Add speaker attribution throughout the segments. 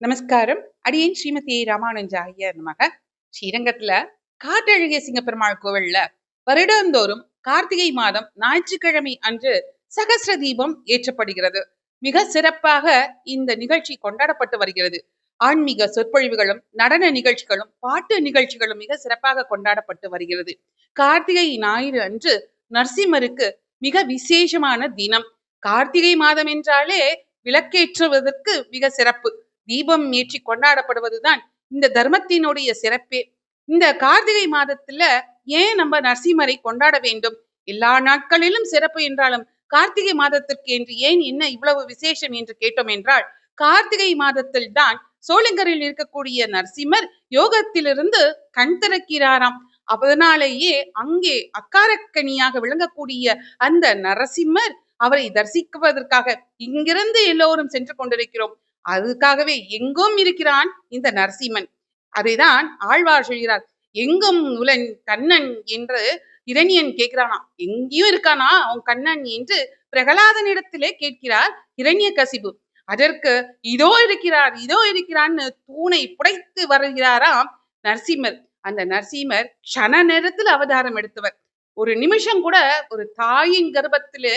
Speaker 1: நமஸ்காரம். அடியேன் ஸ்ரீமதி ராமானுஜாய நமக. ஸ்ரீரங்கத்துல காட்டழகிய சிங்கப்பெருமாள் கோவில்ல வருடந்தோறும் கார்த்திகை மாதம் ஞாயிற்றுக்கிழமை அன்று சகஸ்ர தீபம் ஏற்றப்படுகிறது. மிக சிறப்பாக இந்த நிகழ்ச்சி கொண்டாடப்பட்டு வருகிறது. ஆன்மீக சொற்பொழிவுகளும் நடன நிகழ்ச்சிகளும் பாட்டு நிகழ்ச்சிகளும் மிக சிறப்பாக கொண்டாடப்பட்டு வருகிறது. கார்த்திகை ஞாயிறு அன்று நரசிம்மருக்கு மிக விசேஷமான தினம். கார்த்திகை மாதம் என்றாலே விளக்கேற்றுவதற்கு மிக சிறப்பு. தீபம் ஏற்றி கொண்டாடப்படுவதுதான் இந்த தர்மத்தினுடைய சிறப்பே. இந்த கார்த்திகை மாதத்துல ஏன் நம்ம நரசிம்மரை கொண்டாட வேண்டும்? எல்லா நாட்களிலும் சிறப்பு என்றாலும் கார்த்திகை மாதத்திற்கு என்று ஏன் என்ன இவ்வளவு விசேஷம் என்று கேட்டோம் என்றால் கார்த்திகை மாதத்தில் தான் சோளிங்கரில் இருக்கக்கூடிய நரசிம்மர் யோகத்திலிருந்து கண் திறக்கிறாராம். அதனாலேயே அங்கே அக்காரக்கனியாக விளங்கக்கூடிய அந்த நரசிம்மர் அவரை தரிசிக்குவதற்காக இங்கிருந்து எல்லோரும் சென்று கொண்டிருக்கிறோம். அதுக்காகவே எங்கும் இருக்கிறான் இந்த நரசிம்மன். அதைதான் ஆழ்வார் சொல்கிறார். எங்கும் உலன் கண்ணன் என்று இரணியன் கேட்கிறானா எங்கேயும் இருக்கானா அவன் கண்ணன் என்று பிரகலாதனிடத்திலே கேட்கிறார் இரணிய கசிபு. அதற்கு இதோ இருக்கிறார் இதோ இருக்கிறான்னு தூணை புடைத்து வருகிறாராம் நரசிம்மர். அந்த நரசிம்மர் க்ஷண நேரத்தில் அவதாரம் எடுத்தவர். ஒரு நிமிஷம் கூட ஒரு தாயின் கர்ப்பத்திலே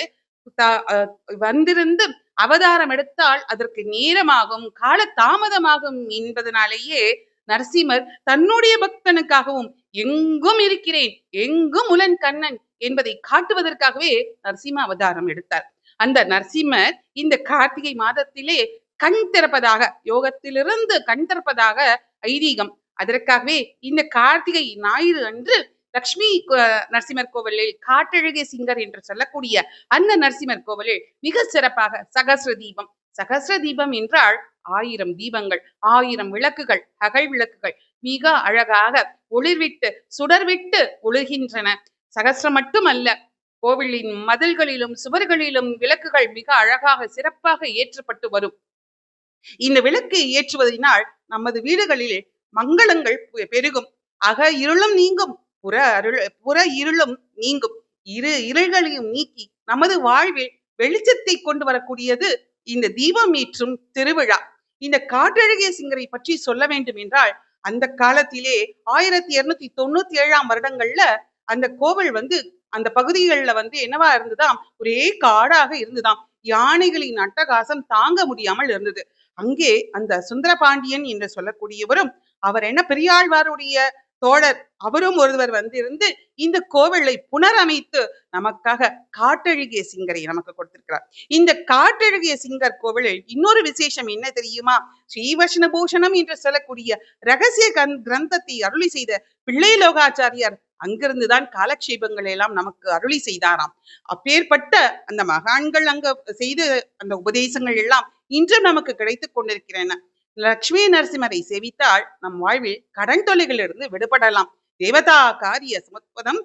Speaker 1: வந்திருந்து அவதாரம் எடுத்தால் அதற்கு நேரமாகும் கால தாமதமாகும் என்பதனாலேயே நரசிம்மர் தன்னுடைய பக்தனுக்காகவும் எங்கும் இருக்கிறேன் எங்கும் உலன் கண்ணன் என்பதை காட்டுவதற்காகவே நரசிம்ம அவதாரம் எடுத்தார். அந்த நரசிம்மர் இந்த கார்த்திகை மாதத்திலே கண் திறப்பதாக யோகத்திலிருந்து கண் திறப்பதாக ஐதீகம். அதற்காகவே இந்த கார்த்திகை ஞாயிறு அன்று லக்ஷ்மி நரசிம்மர் கோவிலில் காட்டழகிய சிங்கர் என்று சொல்லக்கூடிய அந்த நரசிம்மர் கோவிலில் மிக சிறப்பாக சகசிர தீபம் சகசிர தீபம் என்றால் ஆயிரம் தீபங்கள் ஆயிரம் விளக்குகள் அகல் விளக்குகள் மிக அழகாக ஒளிர்விட்டு சுடர்விட்டு ஒழுகின்றன. சகசிரம் மட்டுமல்ல கோவிலின் மதில்களிலும் சுவர்களிலும் விளக்குகள் மிக அழகாக சிறப்பாக ஏற்றப்பட்டு வரும். இந்த விளக்கு ஏற்றுவதனால் நமது வீடுகளில் மங்களங்கள் பெருகும். அக இருளும் நீங்கும். புற அருள் புற இருளும் நீங்கும். இரு இருள்களையும் நீக்கி நமது வாழ்வில் வெளிச்சத்தை கொண்டு வரக்கூடியது இந்த தீபம் ஏற்றும் திருவிழா. இந்த காற்றழகிய சிங்கரை பற்றி சொல்ல வேண்டும் என்றால் அந்த காலத்திலே ஆயிரத்தி இருநூத்தி தொண்ணூத்தி ஏழாம் வருடங்கள்ல அந்த கோவில் வந்து அந்த பகுதிகளில் வந்து என்னவா இருந்ததாம்? ஒரே காடாக இருந்துதாம். யானைகளின் அட்டகாசம் தாங்க முடியாமல் இருந்தது. அங்கே அந்த சுந்தரபாண்டியன் என்று சொல்லக்கூடியவரும் அவர் என்ன பெரியாழ்வாருடைய தோழர். அவரும் ஒருவர் வந்திருந்து இந்த கோவிலை புனரமைத்து நமக்காக காட்டழுகிய சிங்கரை நமக்கு கொடுத்திருக்கிறார். இந்த காட்டழுகிய சிங்கர் கோவிலில் இன்னொரு விசேஷம் என்ன தெரியுமா? ஸ்ரீவஷ்ண பூஷணம் என்று சொல்லக்கூடிய ரகசிய கிரந்தத்தை அருளி செய்த பிள்ளை லோகாச்சாரியார் அங்கிருந்துதான் காலக்ஷேபங்களை எல்லாம் நமக்கு அருளி செய்தாராம். அப்பேற்பட்ட அந்த மகான்கள் அங்க செய்த அந்த உபதேசங்கள் எல்லாம் இன்றும் நமக்கு கிடைத்துக் கொண்டிருக்கிறன லக்ஷ்மி நரசிம்மரை சேவித்தால் நம் வாழ்வில் கடன் தொலைகளிலிருந்து விடுபடலாம். தேவதா காரிய சமுத்பதம்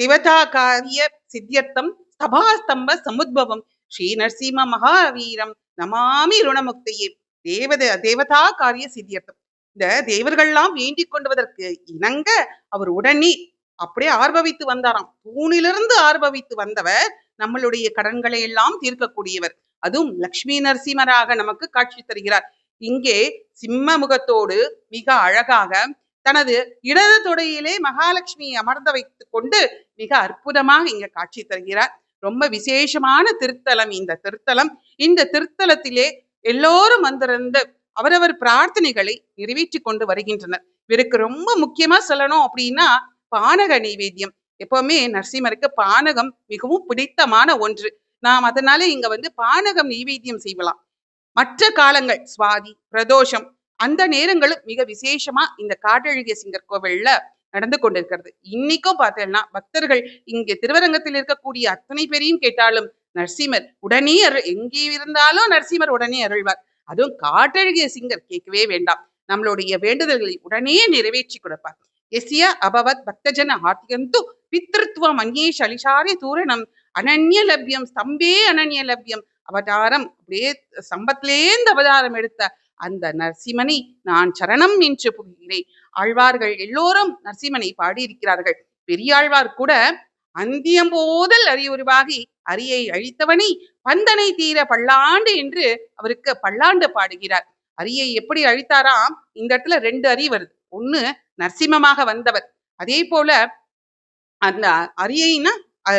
Speaker 1: தேவதா காரிய சித்தியர்த்தம் சபாஸ்தம்ப சமுத்பவம் ஸ்ரீ நரசிம்ம மகாவீரம் நமாமி ருணமுக்தையே. தேவத தேவதா காரிய சித்தியர்த்தம். இந்த தேவர்கள்லாம் வேண்டிக் கொண்டுவதற்கு இணங்க அவர் உடனே அப்படியே ஆர்வவித்து வந்தாராம். தூணிலிருந்து ஆர்வவித்து வந்தவர் நம்மளுடைய கடன்களை எல்லாம் தீர்க்கக்கூடியவர். அதுவும் லக்ஷ்மி நரசிம்மராக நமக்கு காட்சி தருகிறார். இங்கே சிம்ம முகத்தோடு மிக அழகாக தனது இடது தொடையிலே மகாலட்சுமி அமர்ந்த வைத்துக் கொண்டு மிக அற்புதமாக இங்க காட்சி தருகிறார். ரொம்ப விசேஷமான திருத்தலம் இந்த திருத்தலம். இந்த திருத்தலத்திலே எல்லோரும் வந்திருந்து அவரவர் பிரார்த்தனைகளை நிறைவேற்றி கொண்டு வருகின்றனர். இவருக்கு ரொம்ப முக்கியமா சொல்லணும் அப்படின்னா பானக நைவேத்தியம். எப்பவுமே நரசிம்மருக்கு பானகம் மிகவும் பிடித்தமான ஒன்று. நாம் அதனால இங்க வந்து பானகம் நைவேத்தியம் செய்யலாம். மற்ற காலங்கள் சுவாதி பிரதோஷம் அந்த நேரங்களும் மிக விசேஷமா இந்த காட்டழகிய சிங்கர் கோவில்ல நடந்து கொண்டிருக்கிறது. இன்னைக்கும் பார்த்தேன்னா பக்தர்கள் இங்கே திருவரங்கத்தில் இருக்கக்கூடிய அத்தனை பேரையும் கேட்டாலும் நரசிம்மர் உடனே அருள் எங்கே இருந்தாலும் நரசிம்மர் உடனே அருள்வார். அதுவும் காட்டழகிய சிங்கர் கேட்கவே வேண்டாம். நம்மளுடைய வேண்டுதல்களை உடனே நிறைவேற்றி கொடுப்பார். எஸ்ய அபவத் பக்தஜன ஆத்தியந்து பித்திருத்துவம் அந்நே சலிசாரி தூரணம் அனன்ய லப்யம் ஸ்தம்பே அனன்ய லப்யம் அவதாரம். அப்படியே சம்பத்திலேந்து அவதாரம் எடுத்த அந்த நரசிம்மனை நான் சரணம் என்று புகிறேன் ஆழ்வார்கள் எல்லோரும் நரசிம்மனை பாடியிருக்கிறார்கள். பெரியாழ்வார் கூட அந்தியம் போதல் அறிவுருவாகி அரியை அழித்தவனை பந்தனை தீர பல்லாண்டு என்று அவருக்கு பல்லாண்டு பாடுகிறார். அரியை எப்படி அழித்தாராம்? இந்த இடத்துல ரெண்டு அரி வருது. ஒண்ணு நரசிம்மமாக வந்தவர். அதே போல அந்த அரியைன்னா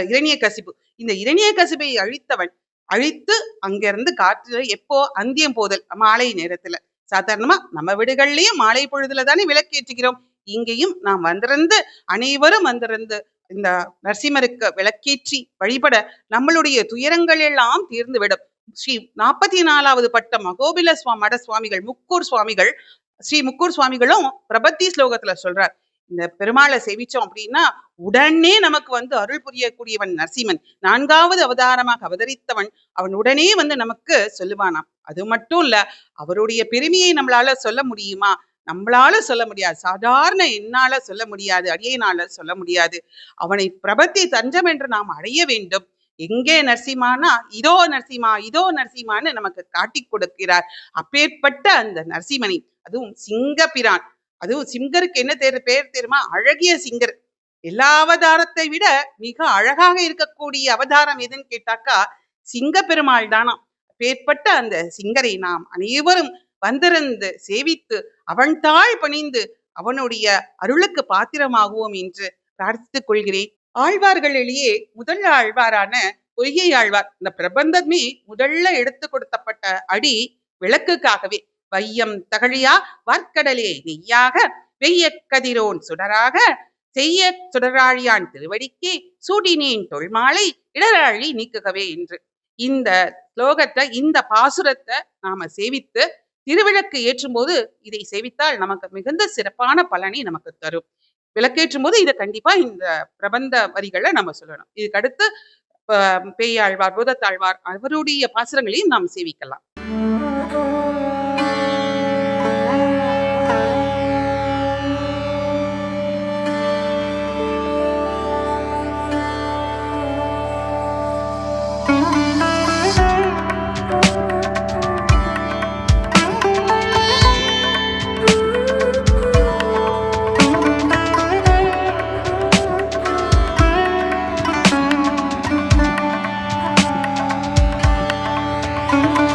Speaker 1: இரணிய கசிப்பு இந்த இரணிய கசிப்பை அழித்தவன் அழித்து அங்கிருந்து காற்று எப்போ அந்தியம் போதல்? மாலை நேரத்துல. சாதாரணமா நம்ம வீடுகள்லயும் மாலை பொழுதுல தானே விளக்கேற்றுகிறோம். இங்கேயும் நாம் வந்திருந்து அனைவரும் வந்திருந்து இந்த நரசிம்மருக்கு விளக்கேற்றி வழிபட நம்மளுடைய துயரங்கள் எல்லாம் தீர்ந்துவிடும். ஸ்ரீ நாற்பத்தி நாலாவது பட்டம் மகோபில சுவா மட சுவாமிகள் முக்கூர் சுவாமிகள் ஸ்ரீ முக்கூர் சுவாமிகளும் பிரபத்தி ஸ்லோகத்துல சொல்றார். இந்த பெருமாளை சேவிச்சோம் அப்படின்னா உடனே நமக்கு வந்து அருள் புரியக்கூடியவன் நரசிம்மன். நான்காவது அவதாரமாக அவதரித்தவன் அவன் உடனே வந்து நமக்கு சொல்லுவானாம். அது மட்டும் இல்ல அவருடைய பெருமையை நம்மளால சொல்ல முடியுமா? நம்மளால சொல்ல முடியாது. சாதாரண என்னால சொல்ல முடியாது அடியனால சொல்ல முடியாது. அவனை பிரபத்தி தஞ்சம் என்று நாம் அடைய வேண்டும். எங்கே நரசிம்மானா இதோ நரசிம்மா இதோ நரசிம்மான்னு நமக்கு காட்டி கொடுக்கிறார். அப்பேற்பட்ட அந்த நரசிம்மனை அதுவும் சிங்கப்பிரான் அதுவும் சிங்கருக்கு என்ன தெரு பேர் தெரியுமா? அழகிய சிங்கர். எல்லா அவதாரத்தை விட மிக அழகாக இருக்கக்கூடிய அவதாரம் எதுன்னு கேட்டாக்கா சிங்க பெருமாள் தானாம். பேர்பட்ட அந்த சிங்கரை நாம் அனைவரும் வந்திருந்து சேவித்து அவன் தாழ் பணிந்து அவனுடைய அருளுக்கு பாத்திரமாகுவோம் என்று பிரார்த்தித்துக் கொள்கிறேன். ஆழ்வார்களிலேயே முதல் ஆழ்வாரான பொய்கை ஆழ்வார். இந்த பிரபந்தமே முதல்ல எடுத்து கொடுத்தப்பட்ட அடி விளக்குக்காகவே. வையம் தகழியா வார்க்கடலே நெய்யாக வெய்ய கதிரோன் சுடராக செய்ய சுடராழியான் திருவடிக்கே சூடினேன் தொல்மாலை இடராழி நீக்குகவே என்று. இந்த ஸ்லோகத்தை இந்த பாசுரத்தை நாம சேவித்து திருவிளக்கு ஏற்றும் போது இதை சேவித்தால் நமக்கு மிகுந்த சிறப்பான பலனை நமக்கு தரும். விளக்கேற்றும் போது இதை கண்டிப்பா இந்த பிரபந்த வரிகளை நம்ம சொல்லணும். இதுக்கு அடுத்து பேயாழ்வார் பூதத்தாழ்வார் அவருடைய பாசுரங்களையும் நாம் சேவிக்கலாம். Thank you.